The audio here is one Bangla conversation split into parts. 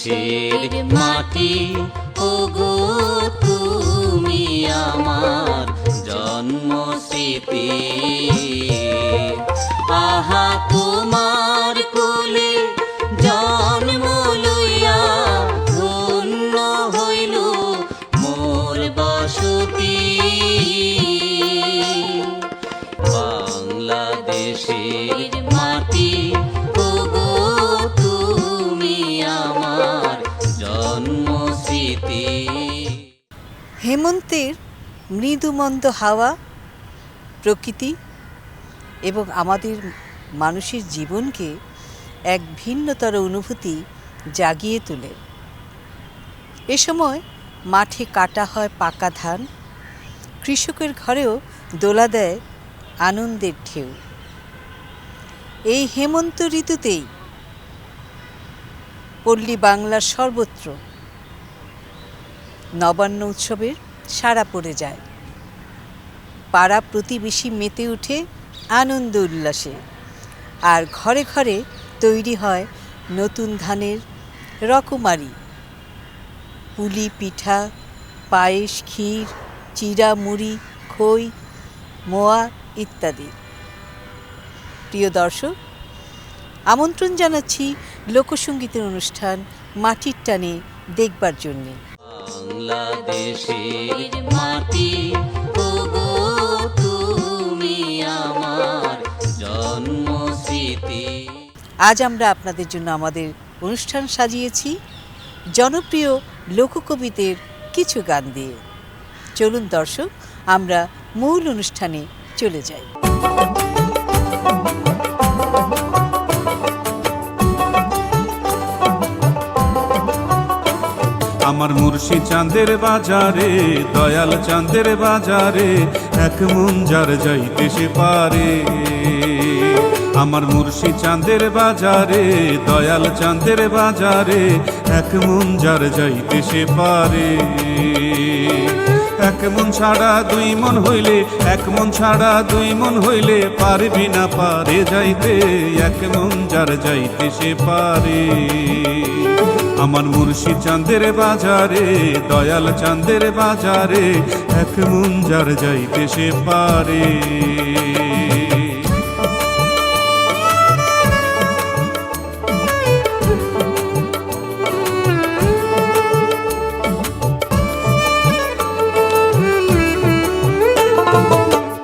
দেশের মাটি হেমন্তের মৃদুমন্দ হাওয়া, প্রকৃতি এবং আমাদের মানুষের জীবনকে এক ভিন্নতর অনুভূতি জাগিয়ে তোলে। এ সময় মাঠে কাটা হয় পাকা ধান, কৃষকের ঘরেও দোলা দেয় আনন্দের ঢেউ। এই হেমন্ত ঋতুতেই পল্লী বাংলার সর্বত্র নবান্ন উৎসবের সাড়া পড়ে যায়। পাড়া প্রতিবেশী মেতে ওঠে আনন্দ উল্লাসে। আর ঘরে ঘরে তৈরি হয় নতুন ধানের রকমারি। পুলি, পিঠা, পায়েস, ক্ষীর চিরা মুড়ি, খই, মোয়া ইত্যাদি। প্রিয় দর্শক, আমন্ত্রণ জানাচ্ছি লোকসঙ্গীতের অনুষ্ঠান মাটির টানে দেখবার জন্যে। বাংলাদেশের মাটি তুমি আমার আজ আমরা আপনাদের জন্য আমাদের অনুষ্ঠান সাজিয়েছি জনপ্রিয় লোককবিদের কিছু গান দিয়ে। চলুন দর্শক, আমরা মূল অনুষ্ঠানে চলে যাই। আমার মুর্শি চাঁদের বাজারে, দয়াল চাঁদের বাজারে, এক মন যার যাইতে সে পারে। আমার মুর্শি চাঁদের বাজারে, দয়াল চাঁদের বাজারে, এক মন যার যাইতে সে পারে। এক মন ছাড়া দুই মন হইলে, এক মন ছাড়া দুই মন হইলে পারবি না পারে যাইতে, এক মন যার যাইতে সে পারে। আমার মুর্শি চাঁদের বাজারে, দয়াল চাঁদের বাজারে, এক যার যাইতে সে পারে।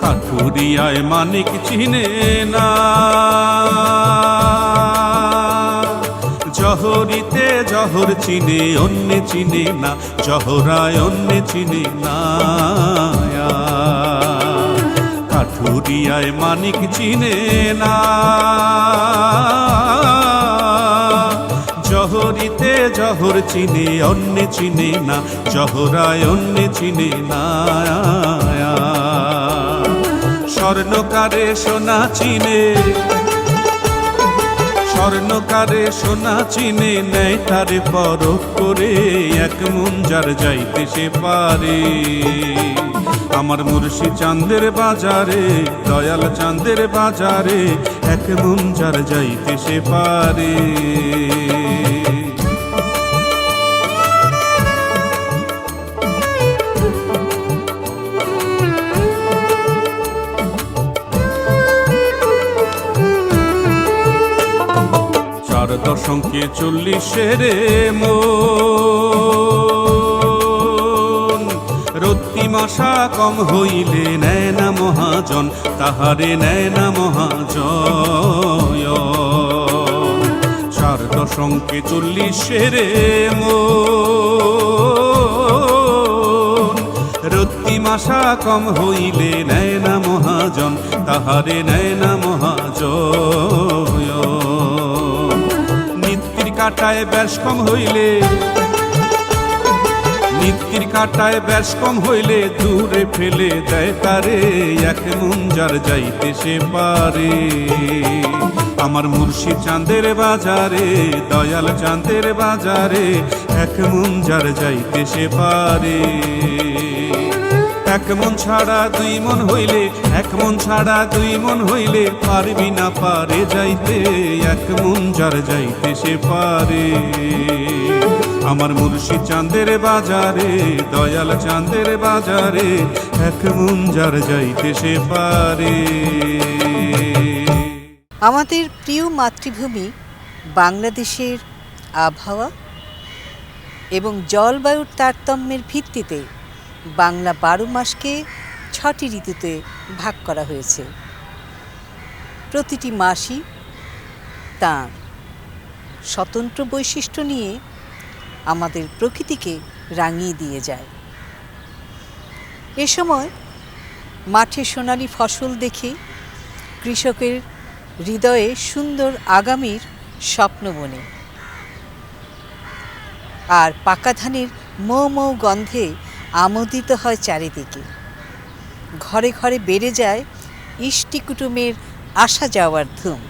কাঠুরিয়ায় মানিক চিনে না। জহরিতে জহর চিনে, অন্য চিনে না, জহরায় অন্য চিনে না কাঠুরিয়ায় মানিক চিনে না। জহরিতে জহর চিনে, অন্য চিনে না, জহরায় অন্য চিনে না স্বর্ণকারে সোনা চিনে স্বর্ণকারে সোনা চিনে নেয় তারে পরখ করে, এক মুঞ্জার যাইতে সে পারে। আমার মুর্শি চাঁদের বাজারে, দয়াল চাঁদের বাজারে, এক মুঞ্জার যাইতে সে পারে। দশঙ্কে চল্লিশের মন। রত্তি মাসা কম হইলে নেয় না মহাজন, তাহারে নেয় না মহাজয় চার দশঙ্কে চল্লিশের মন। রত্তি মাসা কম হইলে নেয় না মহাজন, তাহারে নেয় না মহাজয় নিত্যির কাটায় ব্যাস কম হইলে। নিত্যির কাটায় ব্যাস কম হইলে দূরে ফেলে দেয় তারে, এক মুঞ্জার যাইতে সে পারে। আমার মুর্শি চাঁদের বাজারে, দয়াল চাঁদের বাজারে, এক মুঞ্জার যাইতে সে পারে। এক মন ছাড়া দুই মন হইলে, এক মন ছাড়া দুই মন হইলে পারবি না পারে যাইতে, এক মন যার যাইতে সে পারে। আমার মুর্শি চাঁদের বাজারে, দয়াল চাঁদের বাজারে, এক মন যার যাইতে সে পারে। আমাদের প্রিয় মাতৃভূমি বাংলাদেশের আবহাওয়া এবং জলবায়ুর তারতম্যের ভিত্তিতে বাংলা বারো মাসকে ছটি ঋতুতে ভাগ করা হয়েছে। প্রতিটি মাসই তার স্বতন্ত্র বৈশিষ্ট্য নিয়ে আমাদের প্রকৃতিকে রাঙিয়ে দিয়ে যায়। এ সময় মাঠে সোনালি ফসল দেখে কৃষকের হৃদয়ে সুন্দর আগামীর স্বপ্ন বনে। আর পাকা ধানের মৌ মৌ গন্ধে আমোদিত হয় চারিদিকে। ঘরে ঘরে বেড়ে যায় ইষ্টি কুটুমের আসা যাওয়ার ধুম।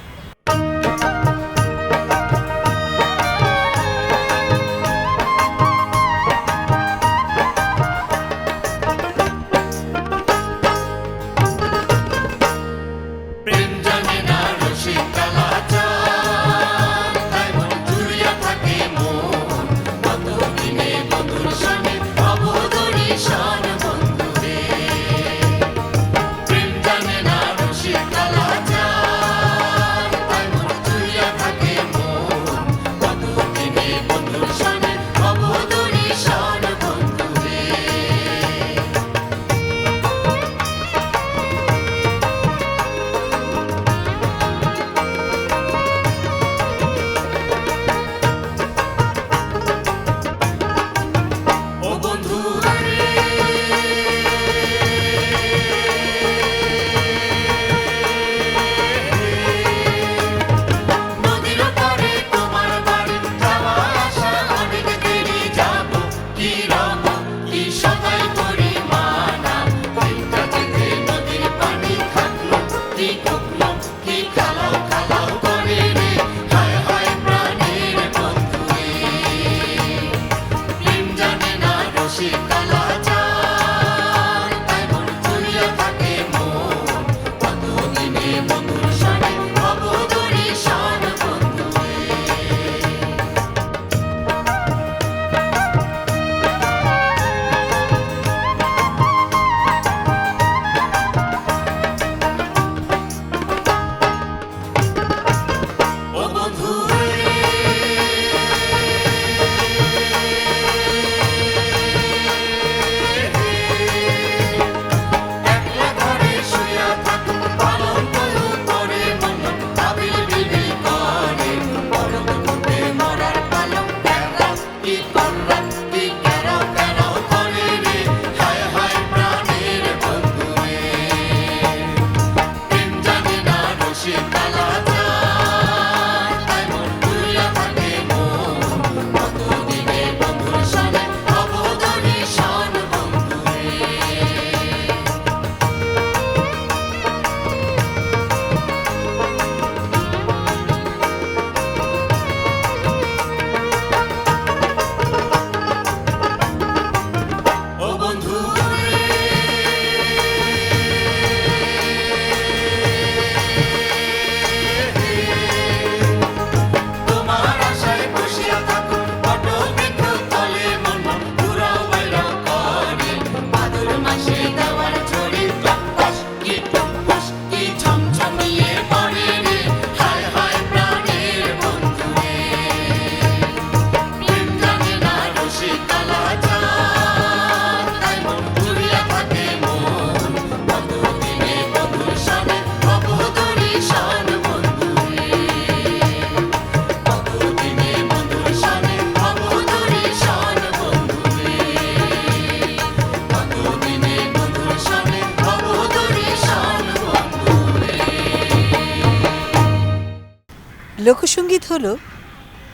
হলো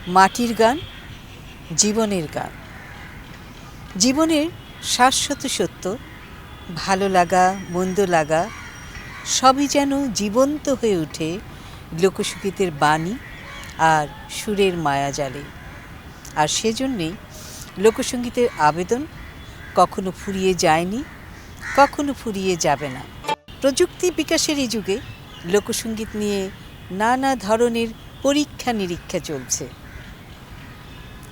মাটির গান, জীবনের গান। জীবনের শাশ্বত সত্য, ভালো লাগা, মন্দ লাগা, সবই যেন জীবন্ত হয়ে ওঠে লোকসঙ্গীতের বাণী আর সুরের মায়া মায়াজালে। আর সেজন্যেই লোকসঙ্গীতের আবেদন কখনো ফুরিয়ে যায়নি, কখনো ফুরিয়ে যাবে না। প্রযুক্তি বিকাশের এই যুগে লোকসঙ্গীত নিয়ে নানা ধরনের পরীক্ষা নিরীক্ষা চলছে।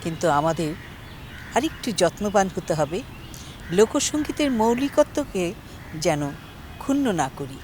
কিন্তু আমাদের আরেকটু যত্নবান হতে হবে। লোকসঙ্গীতের মৌলিকত্বকে যেন ক্ষুণ্ণ না করি।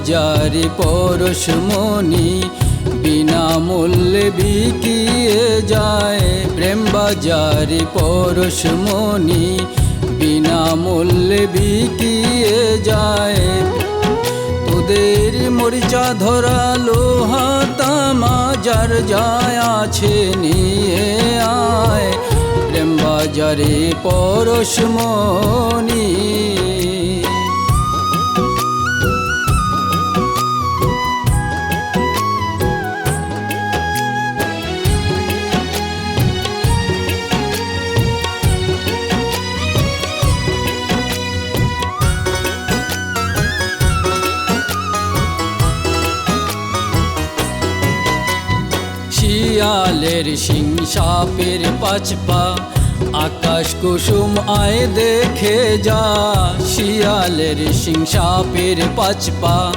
বাজারে পরশমণি বিনা মূল্যে বিকিয়ে যায়। প্রেম বাজারে পরশমণি বিনা মূল্যে বিকিয়ে যায়। তোদের মরিচা ধরা লোহা তামা যার যায় আছে নিয়ে আয়। প্রেম বাজারে পরশমণি সিং সাপের পাচপা, আকাশ কুসুম আয় দেখে যা। শিয়ালের সিং সাপের পাচপা,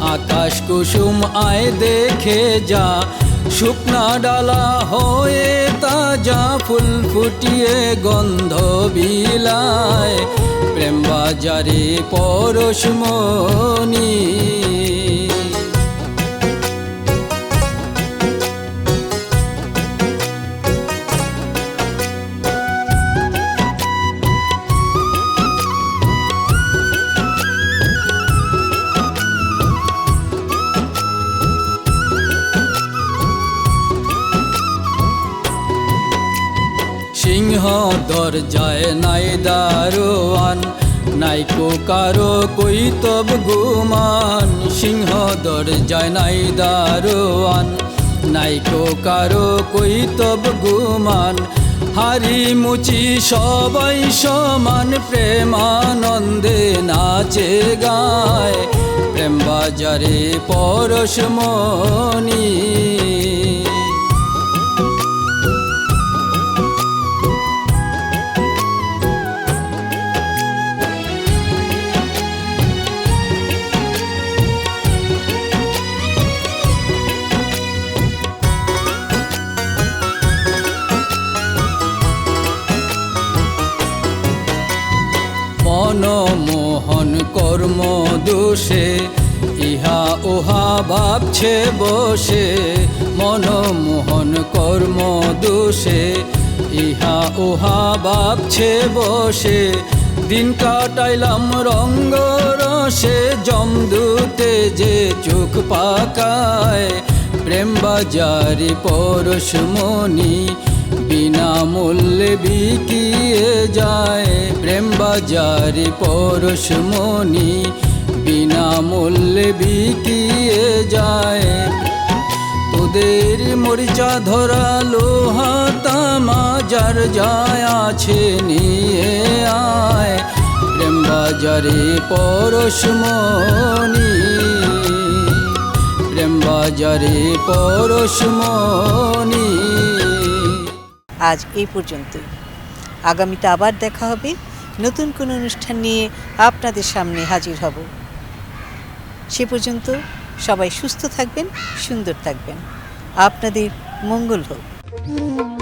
আকাশ কুসুম আয় দেখে যা। শুকনা ডালা হয়ে তাজা ফুল ফুটিয়ে গন্ধ বিলায়। প্রেম বাজারে পরশমণি দরজায় নাই দারোয়ান নাইকো কারও কৈতব গুমান। সিংহ দরজায় নাই দারোয়ান নাইকো কারও কৈতব গুমান। হারি মুচি সবাই সমান, প্রেমানন্দে নাচে গায়। প্রেম বাজারে পরশমণি দোষে ইহা উহা ভাবছে বসে, মনমোহন কর্ম দোষে, ইহা উহা ভাবছে বসে, দিন কাটাইলাম রঙ্গ রসে জমদুতে যে চোখ পাকায়, প্রেম বাজারে পরশমণি বিনা বিকিয়ে যায়, প্রেম বাজারে পরশমণি বিনা মূল্যে বিকিয়ে যায়। তোদের মরিচা ধরা লোহা তামা যার যায় আছে নিয়ে আয়। প্রেম বাজারে পরশমণি প্রেম বাজারে পরশমণি আজ এই পর্যন্তই। আগামীতে আবার দেখা হবে নতুন কোনো অনুষ্ঠান নিয়ে আপনাদের সামনে হাজির হব। সে পর্যন্ত সবাই সুস্থ থাকবেন, সুন্দর থাকবেন। আপনাদের মঙ্গল হোক।